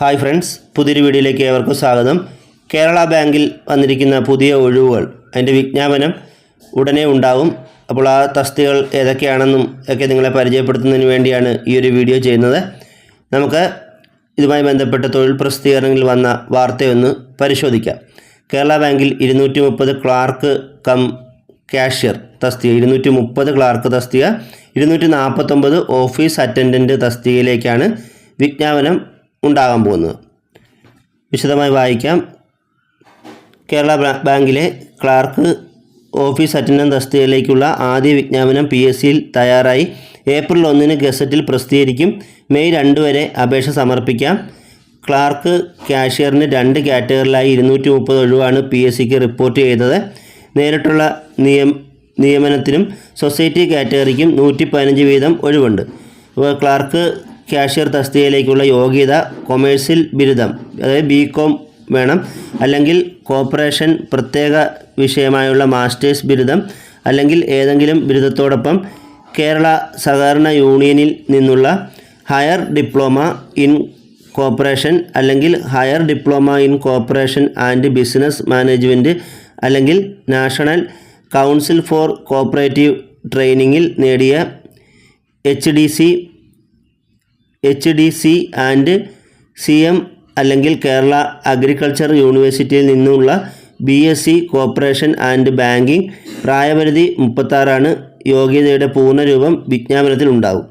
Hi friends പുതിയൊരു വീഡിയോയിലേക്ക് ഏവർക്കും സ്വാഗതം. കേരള ബാങ്കിൽ വന്നിരിക്കുന്ന പുതിയ ഒഴിവുകൾ അതിന്റെ വിജ്ഞാപനം ഉടനെ ഉണ്ടാവും. അപ്പോൾ ആ തസ്തികൾ ഏതൊക്കെയാണെന്നും ഒക്കെ നിങ്ങളെ പരിചയപ്പെടുത്തുന്നതിന് വേണ്ടിയാണ് ഈ ഒരു വീഡിയോ ചെയ്യുന്നത്. നമുക്ക് ഇതുമായി ബന്ധപ്പെട്ട തൊഴിൽ പ്രസിദ്ധീകരണങ്ങളിൽ വന്ന വാർത്തയൊന്ന് പരിശോധിക്കാം. കേരള ബാങ്കിൽ ഇരുന്നൂറ്റി മുപ്പത് ക്ലാർക്ക് കം ക്യാഷ്യർ തസ്തിക ഇരുന്നൂറ്റി മുപ്പത് ക്ലാർക്ക് തസ്തിക ഇരുന്നൂറ്റി നാൽപ്പത്തൊമ്പത് ഓഫീസ് അറ്റൻഡന്റ് തസ്തികയിലേക്കാണ് വിജ്ഞാപനം ഉണ്ടാകാൻ പോകുന്നത്. വിശദമായി വായിക്കാം. കേരള ബാങ്കിലെ ക്ലാർക്ക് ഓഫീസ് അറ്റൻഡന്റ് തസ്തികയിലേക്കുള്ള ആദ്യ വിജ്ഞാപനം പി എസ് സിയിൽ തയ്യാറായി. ഏപ്രിൽ ഒന്നിന് ഗസറ്റിൽ പ്രസിദ്ധീകരിക്കും. മെയ് രണ്ട് വരെ അപേക്ഷ സമർപ്പിക്കാം. ക്ലാർക്ക് കാഷ്യറിന് രണ്ട് കാറ്റഗറിയിലായി ഇരുന്നൂറ്റി മുപ്പത് ഒഴിവാണ് പി എസ് സിക്ക് റിപ്പോർട്ട് ചെയ്തത്. നേരിട്ടുള്ള നിയം നിയമനത്തിനും സൊസൈറ്റി കാറ്റഗറിക്കും നൂറ്റി പതിനഞ്ച് വീതം ഒഴിവുണ്ട്. ക്ലാർക്ക് കാഷ്യർ തസ്തികയിലേക്കുള്ള യോഗ്യത കൊമേഴ്സ്യൽ ബിരുദം അതായത് ബി കോം വേണം. അല്ലെങ്കിൽ കോർപ്പറേഷൻ പ്രത്യേക വിഷയമായുള്ള മാസ്റ്റേഴ്സ് ബിരുദം അല്ലെങ്കിൽ ഏതെങ്കിലും ബിരുദത്തോടൊപ്പം കേരള സഹകരണ യൂണിയനിൽ നിന്നുള്ള ഹയർ ഡിപ്ലോമ ഇൻ കോർപ്പറേഷൻ അല്ലെങ്കിൽ higher diploma in corporation and business management അല്ലെങ്കിൽ നാഷണൽ കൗൺസിൽ ഫോർ കോപ്പറേറ്റീവ് ട്രെയിനിങ്ങിൽ നേടിയ H D C H D C and C M അല്ലെങ്കിൽ കേരള അഗ്രികൾച്ചർ യൂണിവേഴ്സിറ്റിയിൽ നിന്നുള്ള B S C corporation and banking പ്രായപരിധി മുപ്പത്താറാണ്. യോഗ്യതയുടെ പൂർണരൂപം വിജ്ഞാപനത്തിൽ ഉണ്ടാകും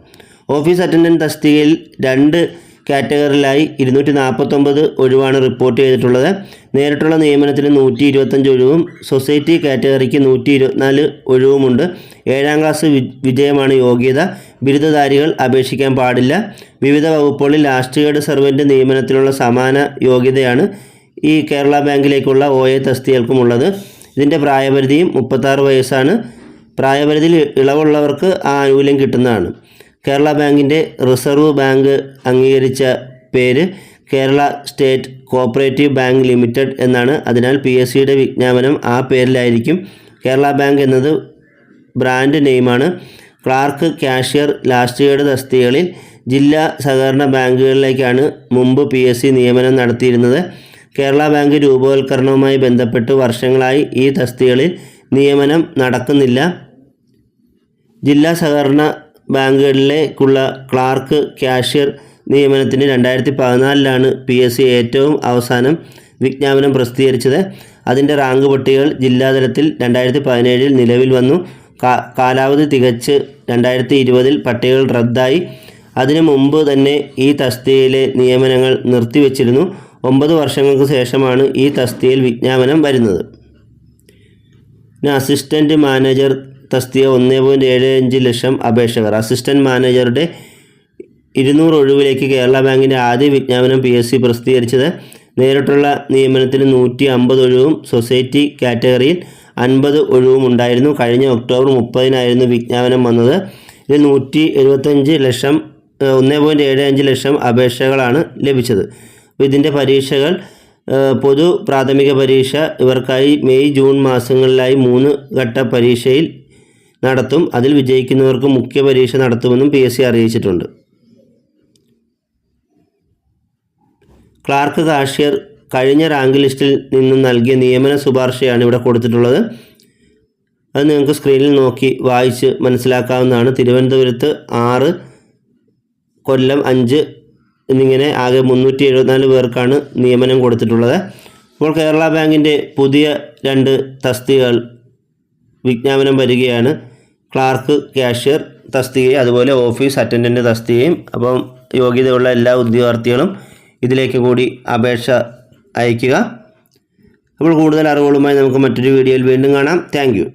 ഓഫീസ് അറ്റൻഡന്റ് തസ്തികയിൽ രണ്ട് കാറ്റഗറിയിലായി ഇരുന്നൂറ്റി നാൽപ്പത്തൊമ്പത് ഒഴിവാണ് റിപ്പോർട്ട് ചെയ്തിട്ടുള്ളത്. നേരിട്ടുള്ള നിയമനത്തിന് നൂറ്റി ഇരുപത്തഞ്ച് ഒഴിവും സൊസൈറ്റി കാറ്റഗറിക്ക് നൂറ്റി ഇരുപത്തിനാല് ഒഴിവുമുണ്ട്. ഏഴാം ക്ലാസ് വിജയമാണ് യോഗ്യത. ബിരുദധാരികൾ അപേക്ഷിക്കാൻ പാടില്ല. വിവിധ വകുപ്പുകളിൽ ലാസ്റ്റ് ഗേഡ് സർവന്റ് നിയമനത്തിനുള്ള സമാന യോഗ്യതയാണ് ഈ കേരള ബാങ്കിലേക്കുള്ള ഒ എ തസ്തികൾക്കുമുള്ളത് ഇതിന്റെ പ്രായപരിധിയും മുപ്പത്താറ് വയസ്സാണ്. പ്രായപരിധിയിൽ ഇളവുള്ളവർക്ക് ആ ആനുകൂല്യം കിട്ടുന്നതാണ്. കേരള ബാങ്കിന്റെ റിസർവ് ബാങ്ക് അംഗീകരിച്ച പേര് Kerala state cooperative bank limited എന്നാണ്. അതിനാൽ പി എസ് സിയുടെ വിജ്ഞാപനം ആ പേരിലായിരിക്കും. കേരള ബാങ്ക് എന്നത് ബ്രാൻഡ് നെയിമാണ്. ക്ലാർക്ക് കാഷ്യർ ലാസ്റ്റ് ഇയർഡ് തസ്തികകളിൽ ജില്ലാ സഹകരണ ബാങ്കുകളിലേക്കാണ് മുമ്പ് പി എസ് സി നിയമനം നടത്തിയിരുന്നത്. കേരള ബാങ്ക് രൂപവൽക്കരണവുമായി ബന്ധപ്പെട്ട് വർഷങ്ങളായി ഈ തസ്തികളിൽ നിയമനം നടക്കുന്നില്ല. ജില്ലാ സഹകരണ ബാങ്കുകളിലേക്കുള്ള ക്ലാർക്ക് ക്യാഷ്യർ നിയമനത്തിന് രണ്ടായിരത്തി പതിനാലിലാണ് പി എസ് സി ഏറ്റവും അവസാനം വിജ്ഞാപനം പ്രസിദ്ധീകരിച്ചത്. അതിന്റെ റാങ്ക് പട്ടികകൾ ജില്ലാതലത്തിൽ രണ്ടായിരത്തി പതിനേഴിൽ നിലവിൽ വന്നു. കാലാവധി തികച്ച് രണ്ടായിരത്തി ഇരുപതിൽ പട്ടികകൾ റദ്ദായി. അതിനു മുമ്പ് തന്നെ ഈ തസ്തികയിലെ നിയമനങ്ങൾ നിർത്തിവെച്ചിരുന്നു. ഒമ്പത് വർഷങ്ങൾക്ക് ശേഷമാണ് ഈ തസ്തികയിൽ വിജ്ഞാപനം വരുന്നത്. പിന്നെ അസിസ്റ്റന്റ് മാനേജർ തസ്തിക ഒന്ന് പോയിന്റ് ഏഴ് അഞ്ച് ലക്ഷം അപേക്ഷകർ. അസിസ്റ്റന്റ് മാനേജറുടെ ഇരുന്നൂറ് ഒഴിവിലേക്ക് കേരള ബാങ്കിന്റെ ആദ്യ വിജ്ഞാപനം പി എസ് സി പ്രസിദ്ധീകരിച്ചത്. നേരിട്ടുള്ള നിയമനത്തിന് നൂറ്റി അമ്പത് ഒഴിവും സൊസൈറ്റി കാറ്റഗറിയിൽ അൻപത് ഒഴിവും ഉണ്ടായിരുന്നു. കഴിഞ്ഞ ഒക്ടോബർ മുപ്പതിനായിരുന്നു വിജ്ഞാപനം വന്നത്. ഇതിൽ നൂറ്റി എഴുപത്തഞ്ച് ലക്ഷം ഒന്ന് പോയിന്റ് ഏഴ് അഞ്ച് ലക്ഷം അപേക്ഷകളാണ് ലഭിച്ചത്. ഇതിന്റെ പരീക്ഷകൾ പൊതു പ്രാഥമിക പരീക്ഷ ഇവർക്കായി മെയ് ജൂൺ മാസങ്ങളിലായി മൂന്ന് ഘട്ട പരീക്ഷയിൽ നടത്തും. അതിൽ വിജയിക്കുന്നവർക്ക് മുഖ്യ പരീക്ഷ നടത്തുമെന്നും പി എസ് സി അറിയിച്ചിട്ടുണ്ട്. ക്ലാർക്ക് കാഷ്യർ കഴിഞ്ഞ റാങ്ക് ലിസ്റ്റിൽ നിന്നും നൽകിയ നിയമന ശുപാർശയാണ് ഇവിടെ കൊടുത്തിട്ടുള്ളത്. അത് നിങ്ങൾക്ക് സ്ക്രീനിൽ നോക്കി വായിച്ച് മനസ്സിലാക്കാവുന്നതാണ്. തിരുവനന്തപുരത്ത് ആറ് കൊല്ലം അഞ്ച് എന്നിങ്ങനെ ആകെ മുന്നൂറ്റി എഴുപത്തിനാല് പേർക്കാണ് നിയമനം കൊടുത്തിട്ടുള്ളത്. ഇപ്പോൾ കേരള ബാങ്കിന്റെ പുതിയ രണ്ട് തസ്തികകൾ വിജ്ഞാപനം വരികയാണ്. ക്ലാർക്ക് ക്യാഷ്യർ തസ്തികയും അതുപോലെ ഓഫീസ് അറ്റൻഡന്റ് തസ്തികയും അപ്പം യോഗ്യതയുള്ള എല്ലാ ഉദ്യോഗാർത്ഥികളും ഇതിലേക്ക് കൂടി അപേക്ഷ അയയ്ക്കുക. അപ്പോൾ കൂടുതൽ അറിവുകളുമായി നമുക്ക് മറ്റൊരു വീഡിയോയിൽ വീണ്ടും കാണാം. താങ്ക്